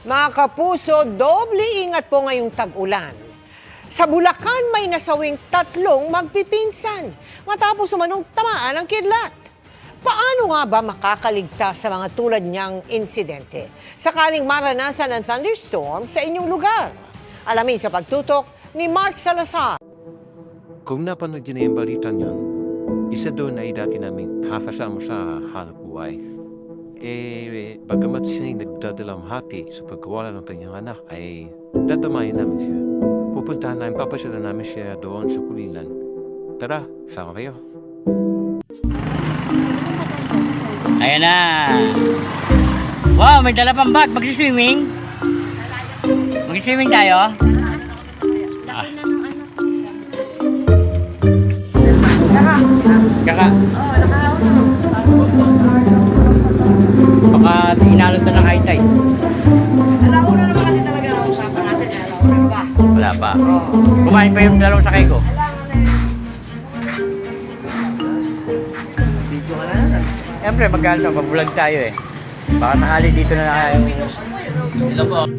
Mga kapuso, doble ingat po ngayong tag-ulan. Sa Bulacan may nasawing tatlong magpipinsan matapos umanong tamaan ng kidlat. Paano nga ba makakaligtas sa mga tulad niyang insidente? Sakaling maranasan ang thunderstorm sa inyong lugar. Alamin sa pagtutok ni Mark Salazar. Kung napanood niyo na yung balitan yun, isa doon ay dati namin hafasama sa hanap buhay. Eh, bagamat siya ay nagdadalamhati sa pagkawala ng kanyang anak, ay dadamayin namin siya. Pupuntahan namin, papasyalan namin siya doon sa kulinan. Tara, sama kayo. Ayan na. Wow, may dala pang bag. Magsiswimming. Magsiswimming tayo. Ah. Kaka. Baka pa. Kumain pa yung dalawang sakay ko. Ka lang. Siyempre, magkano, pag-vlog tayo eh. Baka sakali dito na tayo.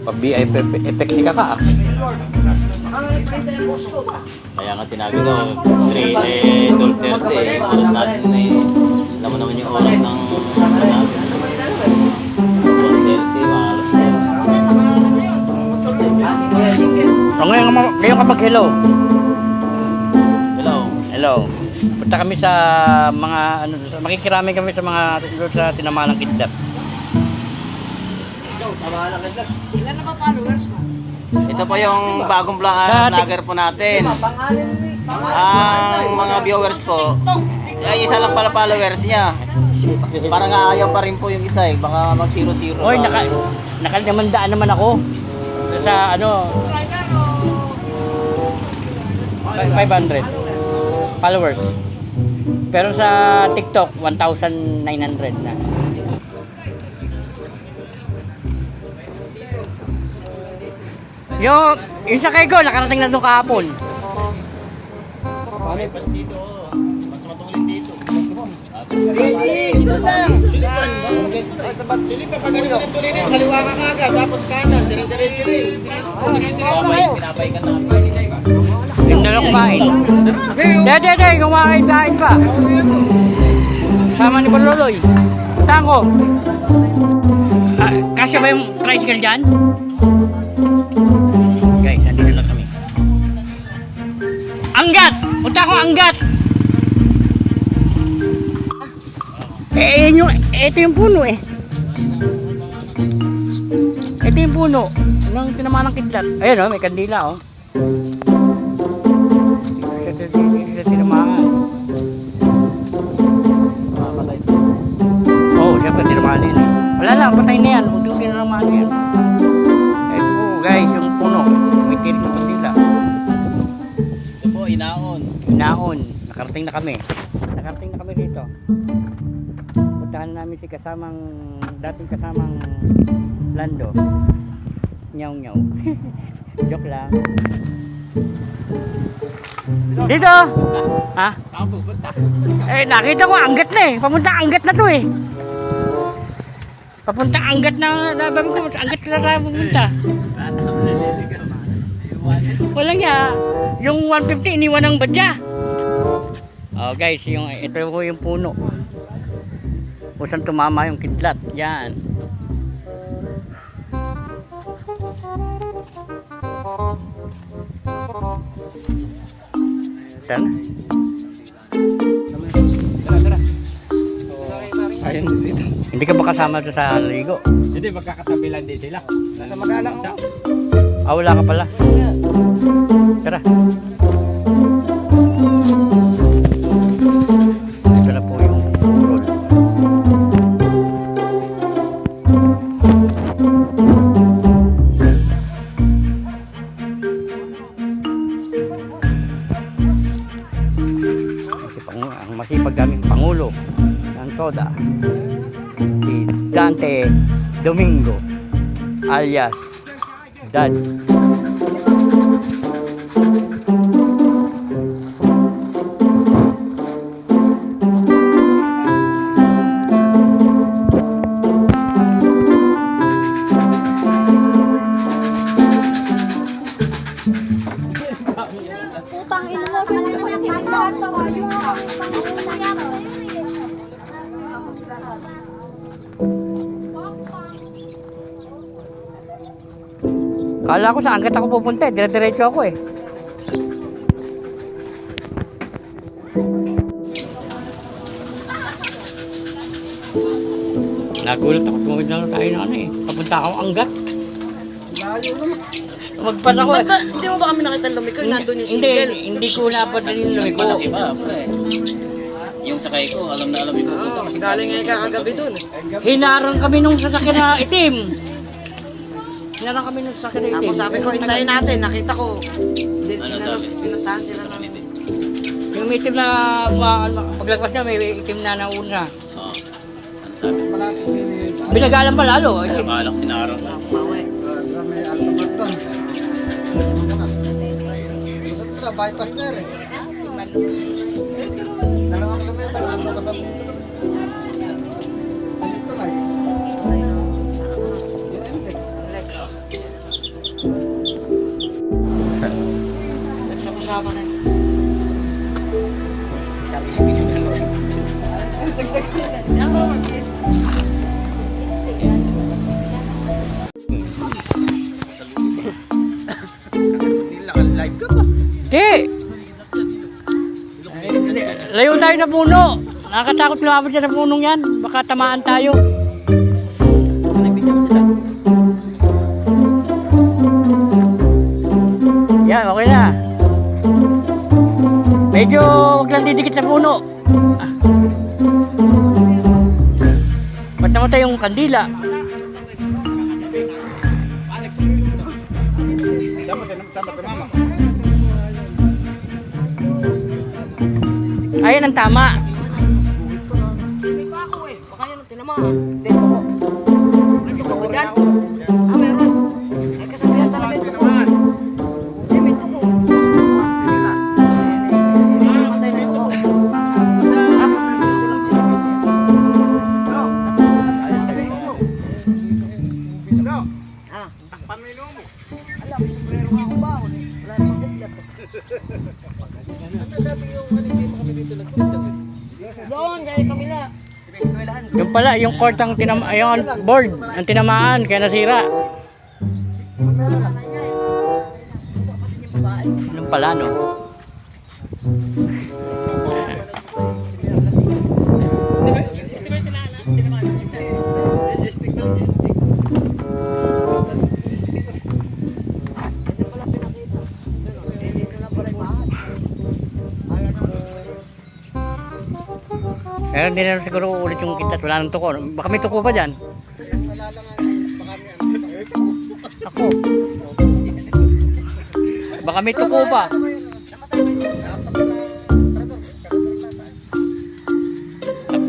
Pag-VIP effect si Kaka ah. Kaya nga sinabi ko, 3, eh, 12.30, eh, oras natin eh, alam mo naman yung oras ng, ano O ngayon, ka ma- ngayon ka mag-hello. Hello. Hello. Punta kami sa mga ano sa- makikirami kami sa mga doon sa tinamalang kidnap. Ilan na ba followers mo? Ito po yung bagong vlog, Sa tik- vlogger po natin. Eh. Ang mga viewers po, ay isa lang pala followers niya. Parang ayaw pa rin po yung isa eh, baka mag 0 0 Hoy, naka nakalimandaan naman ako sa ano Subscriber o? 500 followers. Pero sa TikTok 1,900 na. Yung, yung sakay ko, nakarating na doon kahapon. Hindi, dito lang. Yung na lang kumain. Dede, dede, kumain kain pa. Sama ni Baloloy. Tango. Ah, kasya ba yung tricycle dyan? Guys, andito na kami. Anggat! Punta ko anggat! Eh, yun yung, ito yung puno eh. Ito yung puno. Nang tinamaan ng kidlat. Ayun oh, may kandila oh. Nakarating na kami. Nakarating na kami dito. Puntahan namin si kasamang, dating kasamang Lando. Nyaw nyaw. Joke lang. Dito! Ha? Eh, nakita ko anggat na eh. Papunta anggat na to eh. Papunta anggat na, nababi ko, anggat na tayo pupunta. Wala nga, yung 150 iniwan ng badya. Oh guys, yung ito po yung puno. Kung saan tumama yung kidlat. Yan. Saan? Ayun dito. Hindi ka ba kasama sa sa ligo? Hindi, magkakatabi lang din sila. Sa mag-anak ko. Ah, wala ka pala. Tara. Si Dante Domingo alias Dad. Kala ko saan agad ako pupunta eh. Dire-diretso ako eh. Nagulat ako tumawid na tayo na ano eh. Papunta ako anggat. Layo naman. Magpas ako eh. Ba't ba, hindi mo ba kami nakita lumiko? Nandun yung Hindi, single. hindi ko napadali yung lumiko. Malaki ba, pre? Yung sakay ko, alam na alam yung pupunta Oo, kasi galing nga kakagabi dun. Hinarang kami nung sasakyan na itim. Hinarang kami nung na itim. Tapos sabi ko, hintayin natin. Nakita ko. Din, Ano ano, sabi? pinuntahan sila ng... Yung may itim na ma- ma- paglagpas niya, may itim na nauna. Oo. Ano sabi? Binagalan pa lalo. Kaya balak, hinarang na. Bawi. bypass na rin. Dalawang kilometro na ito kasama sa dito Nagsama-sama na. Di! Layo tayo sa puno. Nakakatakot lumapit siya sa punong yan. Baka tamaan tayo. Yan, okay na. Medyo wag lang didikit sa puno. Ba't namatay yung kandila? Ayan ang tama. Baka yan ang tinamaan. Yung pala, yung court ang tinama, yung board ang tinamaan kaya nasira. Yung pala no. Pero hindi na siguro ulit yung kitat, wala nang tuko. Baka may tuko pa dyan. Ako. Baka may tuko pa.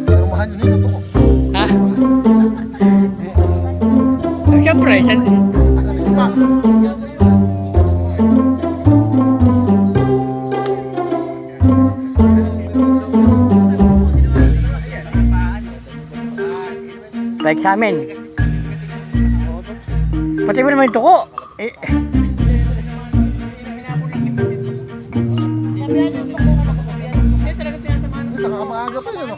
Pero mahal yun yun ito ko. Ha? Eh, Siyempre, siya- pa-examine. Pati mo naman yung tuko. Eh, Sa kakamaga pa yun.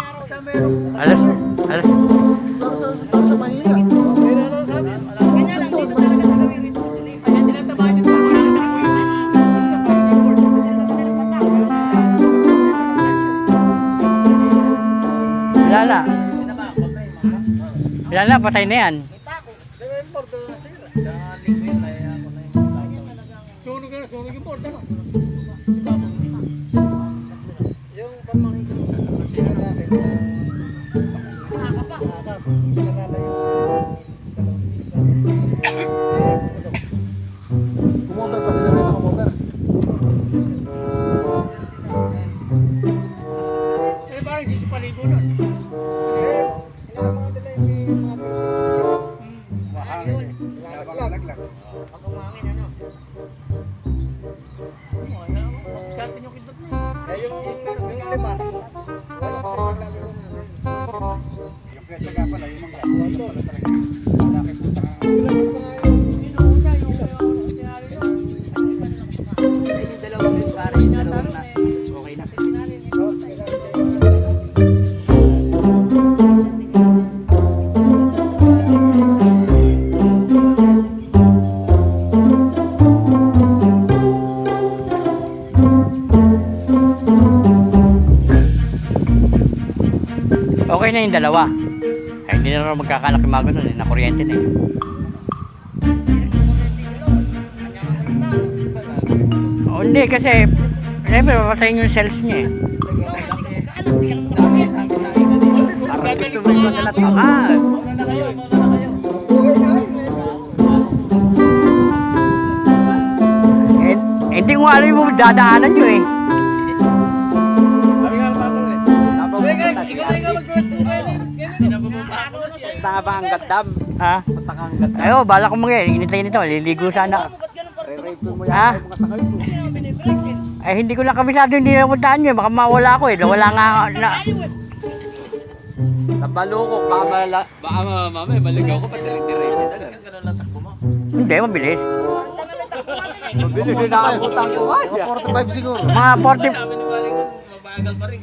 alas, alas, sa, Wala na, patay na yan. Yung pamangkin ko sa Okay na yung dalawa. Ay, hindi na raw magkakanak yung mga ganun eh. Nakuryente na eh. O hindi kasi, siyempre papatayin yung cells niya eh. Parang yung madalat amat. Eh, hindi ko alam yung dadaanan nyo eh. Tama ang gaddam. Ha? Patakang gaddam. Ayo, bala ko mga init nito. Liligo sana. Re-rape mo Ha? mo. Eh, hindi ko lang kabisado hindi na puntahan nyo. Baka mawala ako eh. Nawala nga na. Tabalo ko. Baka mala... Baka mamaya maligaw ko. Na lang. Ganun lang takbo mo. Hindi, mabilis. Mabilis yung nakabutan ko nga siya. 45 siguro. Mga 40... Sabi ni Maring, mabagal pa rin.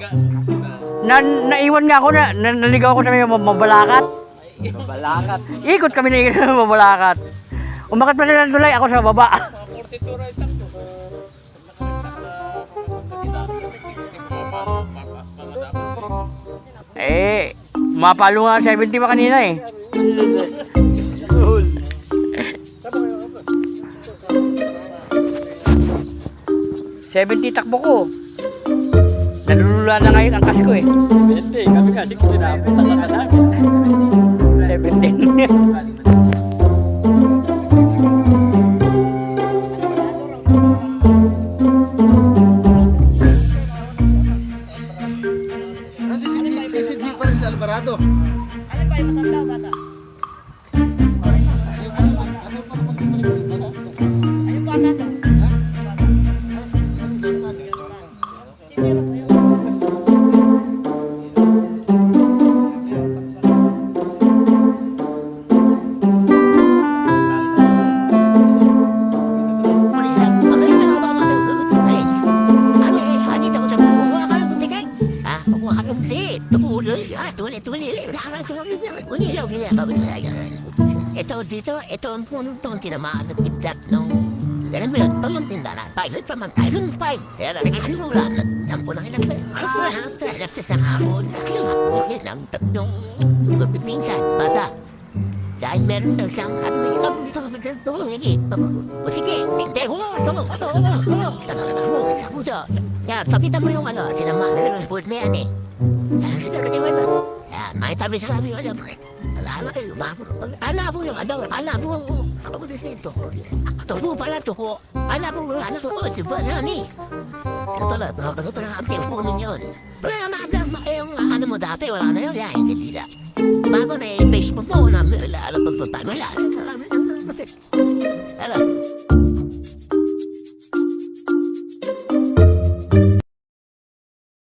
Na, naiwan nga ako na, na naligaw ako sa mga mabalakat. Balakat. Ikot kami na ikot sa mabalakat. Umakat pa nila ng tulay, ako sa baba. eh, mapalo nga 70 pa kanina eh. Seventy takbo ko. Nalulula na ngayon ang kas ko eh. Hindi. Kami kasi kung sinapunta ka na 17. Nasisidhi, sisidhi pa rin sa Alvarado. Ano ba yung matanda? Ayun bata. Ito tinamaan at kidlat nung Ganun mo yun, pamampinda na, pilot pamantayon pa Kaya na nagkakasulan at yan po na kinagsa Hasta, hasta, hasta sa hapon. Nakilapuhin ang tatlong Pinsan, bata dahil meron daw siyang at may alam dito kami dito higit. O sige, hindi. Ko. Ito mo, ito, ito, ito. Tagal na ako. Puso. Kaya kapitan mo yung ano, sinama. Na yung put na yan eh. Kaya ka naman na. Kaya may tabi sa sabi pre. Kayo, mapuro. Ala po yung ano, ala po. Ako mo dito. Ito po pala to ko. Ala po, ala po. O, si Balani. Kaya pala, nakakaso pa ng update po ninyo. Pero na-update mo yung ano mo dati, wala na yun. Kaya hindi dila. Bago na i-Facebook mo na, wala, alam pa pa, wala. Alam,